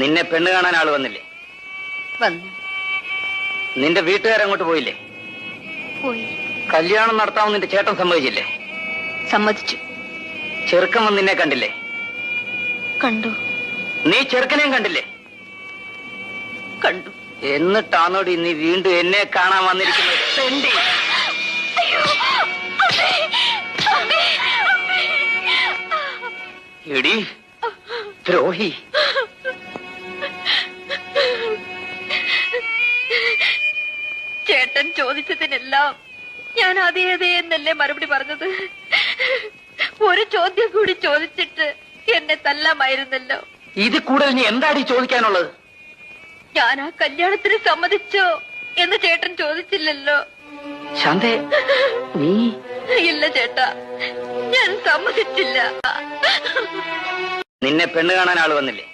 നിന്നെ പെണ്ണ് കാണാൻ ആൾ വന്നില്ലേ? വന്നു. നിന്റെ വീട്ടുകാരങ്ങോട്ട് പോയില്ലേ? പോയി. കല്യാണം നടത്താമെന്ന് നിന്റെ ചേട്ടൻ സമ്മതിച്ചില്ലേ? സമ്മതിച്ചു. ചെറുക്കൻ വന്ന് നിന്നെ കണ്ടില്ലേ? കണ്ടു. നീ ചെറുക്കനെയും കണ്ടില്ലേ? കണ്ടു. എന്നിട്ടാണോടി നീ വീണ്ടും എന്നെ കാണാൻ വന്നിരിക്കുന്നത്? തെണ്ടി. എടി ദ്രോഹി. ചേട്ടൻ ചോദിച്ചതിനെല്ലാം ഞാൻ അതേ അതേ എന്നല്ലേ മറുപടി പറഞ്ഞത്? ഒരു ചോദ്യം കൂടി ചോദിച്ചിട്ട് എന്നെ തല്ലാമായിരുന്നല്ലോ. ഇത് കൂടുതൽ നീ എന്താടി ചോദിക്കാനുള്ളത്? ഞാൻ ആ കല്യാണത്തിന് സമ്മതിച്ചോ എന്ന് ചേട്ടൻ ചോദിച്ചില്ലല്ലോ. ശാന്തേ നീ? ഇല്ല ചേട്ടാ ഞാൻ സമ്മതിച്ചില്ല. നിന്നെ പെണ്ണ് കാണാൻ ആൾ വന്നില്ലേ?